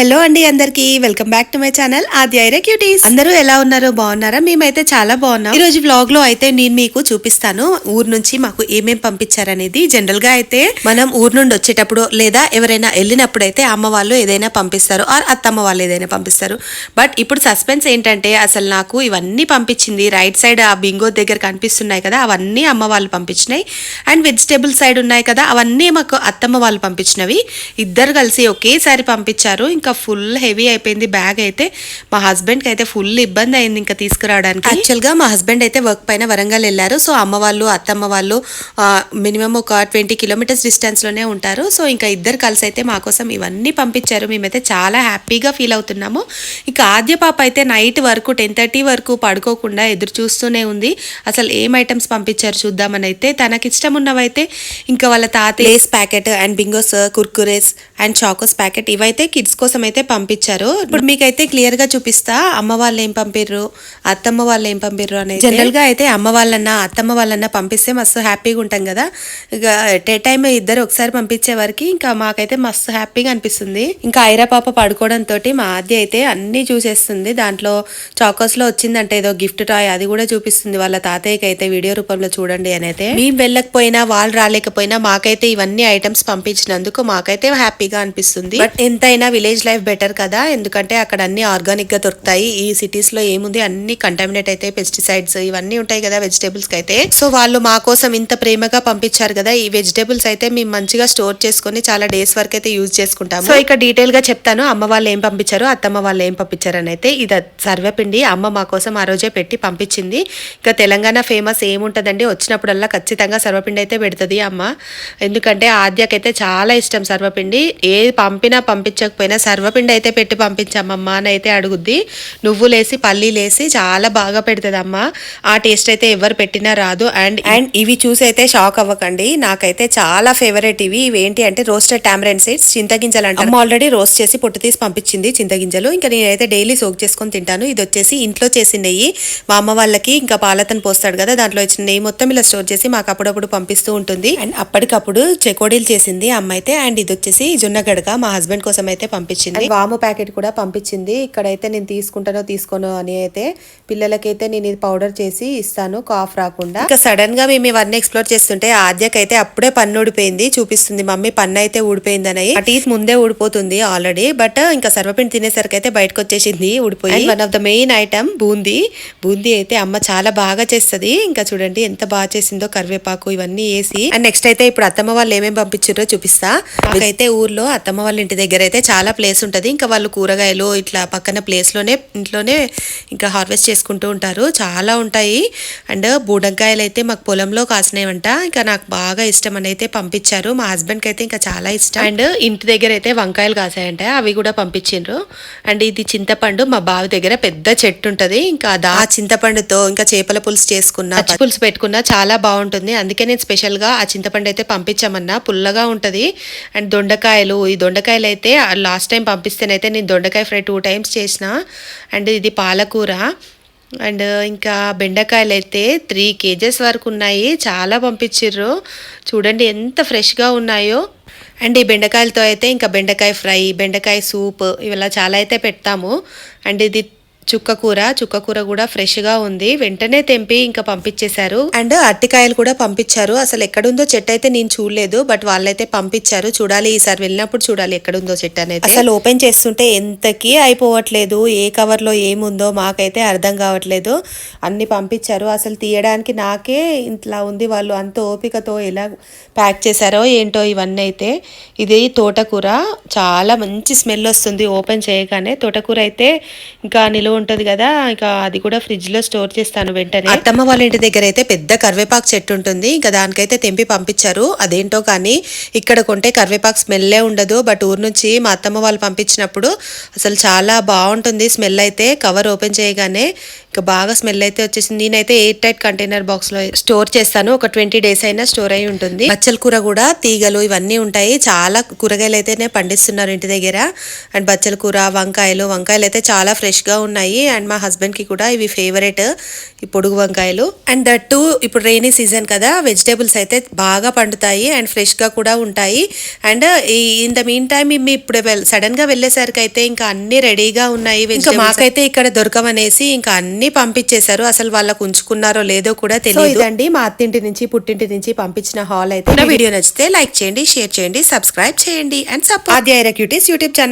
Hello అండి అందరికి. Welcome back to my channel Aadi Aira cuties అందరూ ఎలా ఉన్నారు? బాగున్నారా? మేమైతే చాలా బాగున్నాం. ఈ రోజు వ్లాగ్లో అయితే నేను మీకు చూపిస్తాను ఊరు నుంచి మాకు ఏమేం పంపించారనేది. జనరల్గా అయితే మనం ఊరు నుండి వచ్చేటప్పుడు లేదా ఎవరైనా వెళ్ళినప్పుడు అయితే అమ్మ వాళ్ళు ఏదైనా పంపిస్తారు. ఆర్ అత్తమ్మ వాళ్ళు ఏదైనా పంపిస్తారు. బట్ ఇప్పుడు సస్పెన్స్ ఏంటంటే అసలు నాకు ఇవన్నీ పంపించింది. రైట్ సైడ్ ఆ బింగో దగ్గర కనిపిస్తున్నాయి కదా అవన్నీ అమ్మ వాళ్ళు పంపించినాయి. అండ్ వెజిటేబుల్ సైడ్ ఉన్నాయి కదా అవన్నీ మాకు అత్తమ్మ వాళ్ళు పంపించినవి. ఇద్దరు కలిసి ఒకేసారి పంపించారు. ఇంకా ఫుల్ హెవీ అయిపోయింది. బ్యాగ్ అయితే మా హస్బెండ్కి అయితే ఫుల్ ఇబ్బంది అయింది ఇంకా తీసుకురావడానికి. యాక్చువల్గా మా హస్బెండ్ అయితే వర్క్ పైన వరంగల్ వెళ్ళారు. సో అమ్మ వాళ్ళు అత్తమ్మ వాళ్ళు మినిమం ఒక ట్వంటీ కిలోమీటర్స్ డిస్టెన్స్లోనే ఉంటారు. సో ఇంకా ఇద్దరు కలిసి అయితే మా కోసం ఇవన్నీ పంపించారు. మేమైతే చాలా హ్యాపీగా ఫీల్ అవుతున్నాము. ఇంకా ఆద్య పాప అయితే నైట్ వరకు టెన్ థర్టీ వరకు పడుకోకుండా ఎదురు చూస్తూనే ఉంది. అసలు ఏం ఐటమ్స్ పంపించారు చూద్దామని అయితే తనకి ఇష్టం ఉన్నవైతే ఇంకా వాళ్ళ తాత Lays packet and Bingos Kurkures and Chocos packet ఇవైతే కిడ్స్ కోసం అయితే పంపించారు. ఇప్పుడు మీకైతే క్లియర్గా చూపిస్తా అమ్మ వాళ్ళు ఏం పంపిర్రు అత్తమ్మ వాళ్ళు ఏం పంపిర్రు అనేది. జనరల్గా అయితే అమ్మ వాళ్ళన్నా అత్తమ్మ వాళ్ళన్నా పంపిస్తే మస్తు హ్యాపీగా ఉంటాం కదా. ఇక డే టైం ఇద్దరు ఒకసారి పంపించే వరకు ఇంకా మాకైతే మస్తు హ్యాపీగా అనిపిస్తుంది. ఇంకా ఐరా పాప పడుకోవడం తోటి మా ఆద్య అయితే అన్ని చూసేస్తుంది. దాంట్లో చాకోస్లో వచ్చిందంటే ఏదో గిఫ్ట్ టాయ్ అది కూడా చూపిస్తుంది. వాళ్ళ తాతయ్యకి అయితే వీడియో రూపంలో చూడండి అని అయితే. మేము వెళ్ళకపోయినా వాళ్ళు రాలేకపోయినా మాకైతే ఇవన్నీ ఐటమ్స్ పంపించినందుకు మాకైతే హ్యాపీగా అనిపిస్తుంది. బట్ ఎంతైనా విలేజ్ లైఫ్ బెటర్ కదా? ఎందుకంటే అక్కడ అన్ని ఆర్గానిక్గా దొరుకుతాయి. ఈ సిటీస్లో ఏముంది? అన్ని కంటామినేట్ అయితే పెస్టిసైడ్స్ ఇవన్నీ ఉంటాయి కదా వెజిటేబుల్స్కి అయితే సో వాళ్ళు మా కోసం ఇంత ప్రేమగా పంపించారు కదా? ఈ వెజిటేబుల్స్ అయితే మేము మంచిగా స్టోర్ చేసుకొని చాలా డేస్ వరకు అయితే యూజ్ చేసుకుంటాము. సో ఇక డీటెయిల్గా చెప్తాను. అమ్మ వాళ్ళు ఏం పంపించారు అత్తమ్మ వాళ్ళు ఏం పంపించారు అని అయితే ఇది సర్వపిండి అమ్మ మా కోసం ఆ రోజే పెట్టి పంపించింది. ఇంకా తెలంగాణ ఫేమస్ ఏముంటదండి? వచ్చినప్పుడల్లా ఖచ్చితంగా సర్వపిండి అయితే పెడుతుంది అమ్మ. ఎందుకంటే ఆద్యకైతే చాలా ఇష్టం సర్వపిండి. ఏ పంపినా పంపించకపోయినా సర్వపిండి అయితే పెట్టి పంపించమ్మమ్మ అని అయితే అడుగుద్ది. నువ్వులేసి పల్లీలేసి చాలా బాగా పెడుతుంది అమ్మ ఆ టేస్ట్ అయితే ఎవరు పెట్టినా రాదు. అండ్ అండ్ ఇవి చూసి అయితే షాక్ అవ్వకండి. నాకైతే చాలా ఫేవరెట్ ఇవి. ఇవి ఏంటి అంటే రోస్టెడ్ టామరెన్ సీడ్స్ చింతగింజలు అంటే అమ్మ ఆల్రెడీ రోస్ట్ చేసి పొట్టు తీసి పంపించింది చింతగింజలు. ఇంకా నేనైతే డైలీ సోక్ చేసుకొని తింటాను. ఇది వచ్చేసి ఇంట్లో చేసిన నెయ్యి. మా అమ్మ వాళ్ళకి ఇంకా పాలతను పోస్తాడు కదా దాంట్లో వచ్చిన నెయ్యి మొత్తం ఇలా స్టోర్ చేసి మాకు అప్పుడప్పుడు పంపిస్తూ ఉంటుంది. అండ్ అప్పటికప్పుడు చెకోడీలు చేసింది అమ్మ అయితే. అండ్ ఇది వచ్చేసి జొన్న గడక మా హస్బెండ్ కోసం అయితే పంపించింది And వాము ప్యాకెట్ కూడా పంపించింది. ఇక్కడైతే నేను తీసుకుంటానో తీసుకోనో అని అయితే పిల్లలకైతే నేను ఇది పౌడర్ చేసి ఇస్తాను కాఫ్ రాకుండా. ఇంకా సడన్గా మేము ఇవన్నీ ఎక్స్ప్లోర్ చేస్తుంటే ఆద్యకైతే అప్పుడే పన్ను ఊడిపోయింది చూపిస్తుంది మమ్మీ పన్ను అయితే ఊడిపోయిందని. ఆ టీత్ ముందే ఊడిపోతుంది ఆల్రెడీ బట్ ఇంకా సర్వపిండి తినేసరికి అయితే బయటకు వచ్చేసింది ఊడిపోయి one of the main item boondi. Boondi అయితే అమ్మ చాలా బాగా చేస్తది. ఇంకా చూడండి ఎంత బాగా చేసిందో కరివేపాకు ఇవన్నీ వేసి. అండ్ నెక్స్ట్ అయితే ఇప్పుడు అత్తమ్మ వాళ్ళు ఏమేమి పంపించారో చూపిస్తా. నాకైతే ఊర్లో అత్తమ్మ వాళ్ళ ఇంటి దగ్గర అయితే చాలా ప్లేస్ ఉంటది. ఇంకా వాళ్ళు కూరగాయలు ఇట్లా పక్కన ప్లేస్లోనే ఇంట్లోనే ఇంకా హార్వెస్ట్ చేసుకుంటూ ఉంటారు. చాలా ఉంటాయి. అండ్ బూడంకాయలు అయితే మాకు పొలంలో కాసినాయంట ఇంకా నాకు బాగా ఇష్టం అని అయితే పంపించారు. మా హస్బెండ్కి అయితే ఇంకా చాలా ఇష్టం. అండ్ ఇంటి దగ్గర అయితే వంకాయలు కాసాయంట. అవి కూడా పంపించిండ్రు. అండ్ ఇది చింతపండు. మా బావి దగ్గర పెద్ద చెట్టు ఉంటది. ఇంకా దా ఆ చింతపండుతో ఇంకా చేపల పులుసు చేసుకున్నా పులుసు పెట్టుకున్నా చాలా బాగుంటుంది. అందుకే నేను స్పెషల్గా ఆ చింతపండు అయితే పంపించామన్నా. పుల్లగా ఉంటది. అండ్ దొండకాయలు ఈ దొండకాయలు అయితే లాస్ట్ టైం పంపిస్తేనైతే నేను దొండకాయ ఫ్రై టూ టైమ్స్ చేసిన. అండ్ ఇది పాలకూర. అండ్ ఇంకా బెండకాయలు అయితే త్రీ కేజెస్ వరకు ఉన్నాయి. చాలా పంపించిర్రు. చూడండి ఎంత ఫ్రెష్గా ఉన్నాయో. అండ్ ఈ బెండకాయలతో అయితే ఇంకా బెండకాయ ఫ్రై బెండకాయ సూప్ ఇవిలా చాలా అయితే పెడతాము. అండ్ ఇది చుక్క కూర చుక్క కూర కూడా ఫ్రెష్గా ఉంది. వెంటనే తెంపి ఇంకా పంపించేశారు. అండ్ అరటికాయలు కూడా పంపించారు. అసలు ఎక్కడుందో చెట్టు అయితే నేను చూడలేదు బట్ వాళ్ళైతే పంపించారు. చూడాలి ఈసారి వెళ్ళినప్పుడు చూడాలి ఎక్కడుందో చెట్టు అనేది. అసలు ఓపెన్ చేస్తుంటే ఎంతకి అయిపోవట్లేదు. ఏ కవర్లో ఏముందో మాకైతే అర్థం కావట్లేదు. అన్ని పంపించారు. అసలు తీయడానికి నాకే ఇంట్లో ఉంది వాళ్ళు అంత ఓపికతో ఎలా ప్యాక్ చేశారో ఏంటో ఇవన్నీ అయితే. ఇది తోటకూర. చాలా మంచి స్మెల్ వస్తుంది. ఓపెన్ చేయగానే తోటకూర అయితే ఇంకా నిలువ ఉంటుంది కదా ఇక అది కూడా ఫ్రిడ్జ్లో స్టోర్ చేస్తాను వెంటనే. అత్తమ్మ వాళ్ళ ఇంటి దగ్గర అయితే పెద్ద కరివేపాకు చెట్టు ఉంటుంది. ఇంకా దానికైతే తెంపి పంపించారు. అదేంటో కానీ ఇక్కడ కొంటే కరివేపాకు స్మెల్లే ఉండదు. బట్ ఊరు నుంచి మా అత్తమ్మ వాళ్ళు పంపించినప్పుడు అసలు చాలా బాగుంటుంది స్మెల్ అయితే. కవర్ ఓపెన్ చేయగానే ఇంకా బాగా స్మెల్ అయితే వచ్చేసింది. నేనైతే ఎయిర్ టైట్ కంటైనర్ బాక్స్లో స్టోర్ చేస్తాను. ఒక ట్వంటీ డేస్ అయినా స్టోర్ అయి ఉంటుంది. బచ్చల కూర కూడా తీగలు ఇవన్నీ ఉంటాయి. చాలా కూరగాయలు అయితేనే పండిస్తున్నారు ఇంటి దగ్గర. అండ్ బచ్చల కూర వంకాయలు వంకాయలు అయితే చాలా ఫ్రెష్గా ఉన్నాయి. అండ్ మా హస్బెండ్కి కూడా ఇవి ఫేవరెట్ ఈ పొడుగు వంకాయలు. అండ్ దట్ టు ఇప్పుడు రైనీ సీజన్ కదా వెజిటేబుల్స్ అయితే బాగా పండుతాయి అండ్ ఫ్రెష్గా కూడా ఉంటాయి. And in the mean time మేము ఇప్పుడు సడన్గా వెళ్ళేసరికి అయితే ఇంకా అన్ని రెడీగా ఉన్నాయి ఇంకా మాకైతే ఇక్కడ దొరకమనేసి ఇంకా అన్ని పంపించేశారు. అసలు వాళ్ళకు ఉంచుకున్నారో లేదో కూడా తెలియదు ఇదండి మా అత్తింటి నుంచి పుట్టింటి నుంచి పంపించిన హాల్ అయితే. వీడియో నచ్చితే లైక్ చేయండి షేర్ చేయండి సబ్స్క్రైబ్ చేయండి and support. Aadya YouTube channel.